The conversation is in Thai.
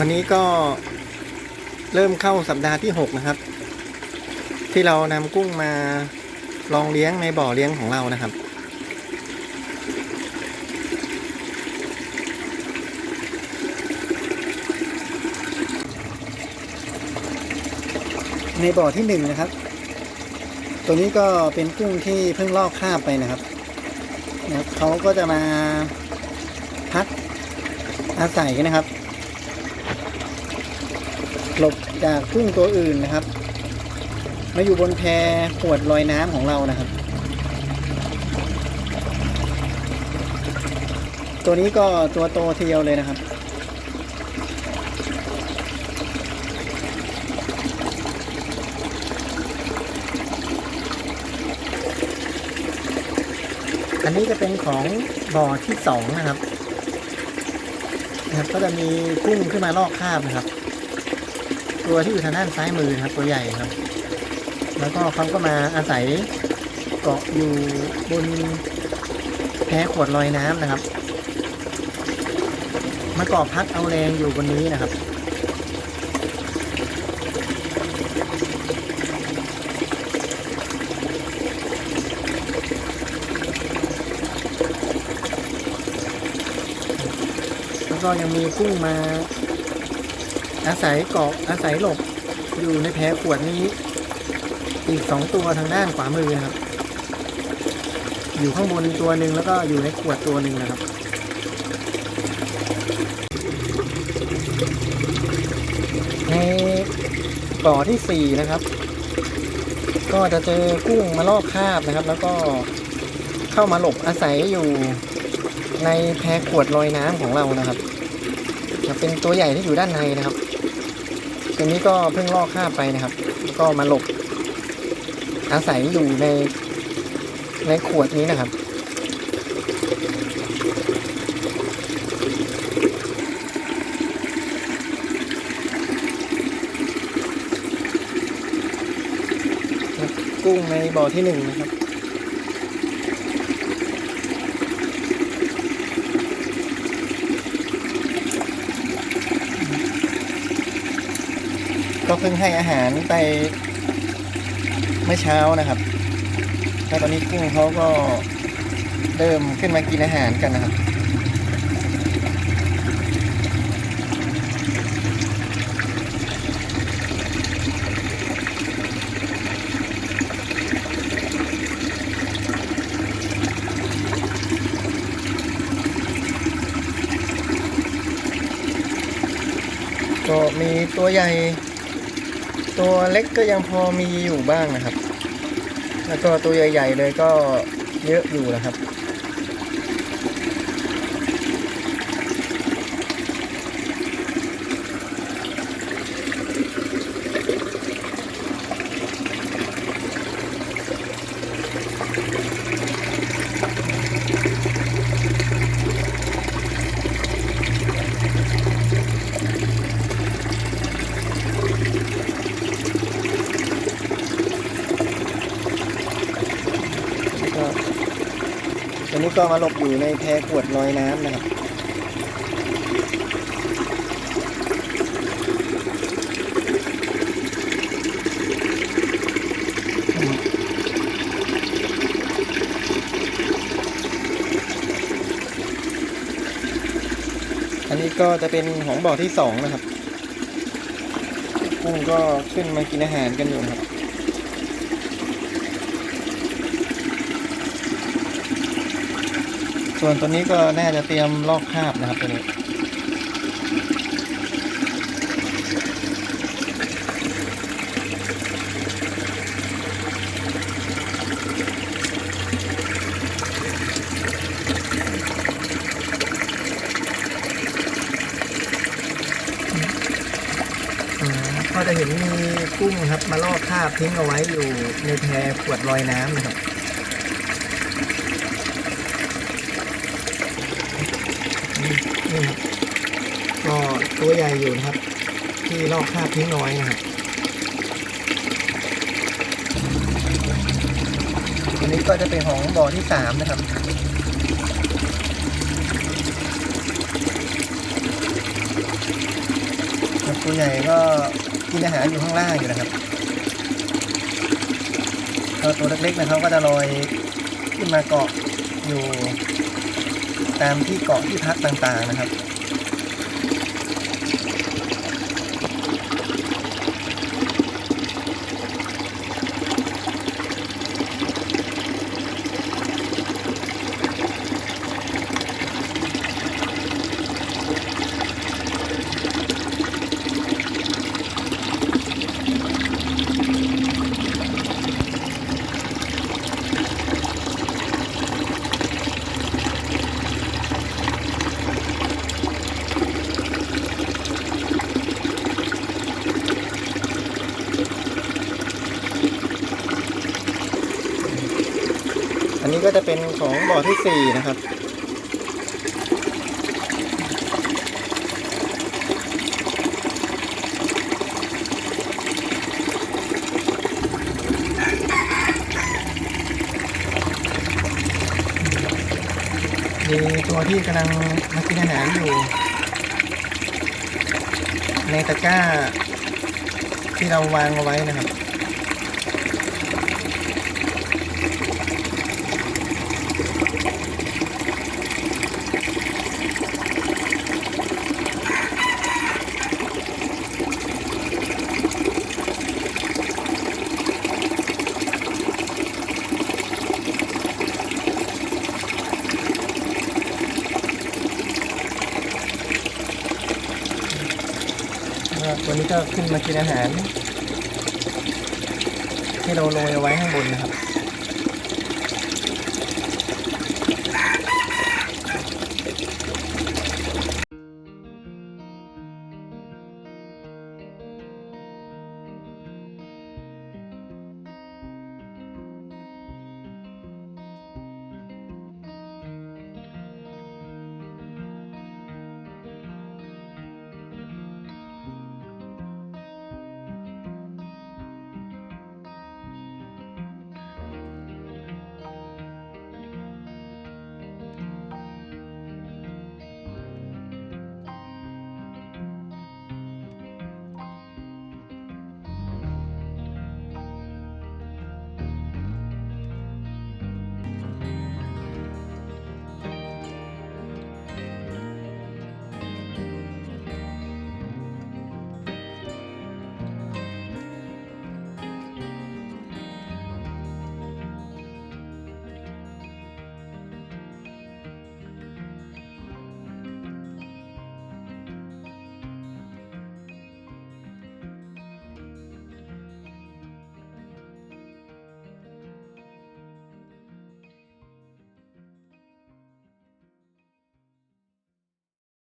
วันนี้ก็เริ่มเข้าสัปดาห์ที่ 6 นะครับ ที่เรานำกุ้งมาลองเลี้ยงในบ่อเลี้ยงของเรานะครับ ในบ่อที่หนึ่งนะครับ ตัวนี้ก็เป็นกุ้งที่เพิ่งลอกคราบไปนะครับนะครับเขาก็จะมาพักอาศัยนะครับ หลบจากกุ้งตัวอื่นนะครับ มาอยู่บนแพขวดลอยน้ำของเรานะครับ ตัวนี้ก็ตัวโตเดียวเลยนะครับอันนี้จะเป็นของบ่อที่สองนะครับนะครับ ก็จะมีกุ้งขึ้นมาลอกคราบนะครับ ตัวที่อยู่ทางด้านซ้ายมือนะครับ ตัวใหญ่ครับ แล้วก็เขาก็มาอาศัยเกาะอยู่บนแพขวดลอยน้ำนะครับมาเกาะพักเอาแรงอยู่บนนี้นะครับแล้วก็ยังมีกุ้งมา อาศัยเกาะอาศัยหลบอยู่ในแพขวดนี้ อีกสองตัวทางด้านขวามือนะครับ อยู่ข้างบนตัวหนึ่งแล้วก็อยู่ในขวดตัวหนึ่งนะครับในบ่อที่สี่นะครับ ก็จะเจอกุ้งมาลอกคราบนะครับ แล้วก็เข้ามาหลบอาศัยอยู่ในแพขวดลอยน้ำของเรานะครับจะเป็นตัวใหญ่ที่อยู่ด้านในนะครับ ตัวนี้ก็เพิ่งลอกคาบไปนะครับ แล้วก็มาหลบ อาศัยอยู่ในในขวดนี้นะครับ กุ้งในบ่อที่หนึ่งนะครับ เพิ่งให้อาหารไปเมื่อเช้านะครับ แล้วตอนนี้กุ้งเขาก็เริ่มขึ้นมากินอาหารกันนะครับ ก็มีตัวใหญ่ ตัวเล็กก็ยังพอมีอยู่บ้างนะครับ แล้วก็ตัวใหญ่ ๆ เลยก็เยอะอยู่นะครับ ตัวนี้ก็มาหลบอยู่ในแพขวดลอยน้ำนะครับอันนี้ก็จะเป็นของบ่อที่สองนะครับกุ้งก็ขึ้นมากินอาหารกันอยู่นะครับ ส่วนตัวนี้ก็น่าจะเตรียมลอกคาบนะครับตัวนี้อืมก็จะเห็นมีกุ้งครับมาลอกคาบทิ้งเอาไว้อยู่ในแพขวดลอยน้ำนะครับี่ครับก็ตัวใหญ่อยู่นะครับ ที่ลอกคราบทิ้งน้อยนะครับอันนี้ก็จะเป็นของบ่อที่สามนะครับตัวใหญ่ก็กินอาหารอยู่ข้างล่างอยู่นะครับตัวเล็กๆนะครับก็จะลอยขึ้นมาเกาะอยู่ ตามที่เกาะที่พักต่างๆนะครับ ก็จะเป็นของบ่อที่สี่นะครับ มีตัวที่กำลังมากินอาหารอยู่ ในตะกร้าที่เราวางเอาไว้นะครับ ตัวนี้ก็ขึ้นมากินอาหาร ที่เราโรยเอาไว้ข้างบนนะครับ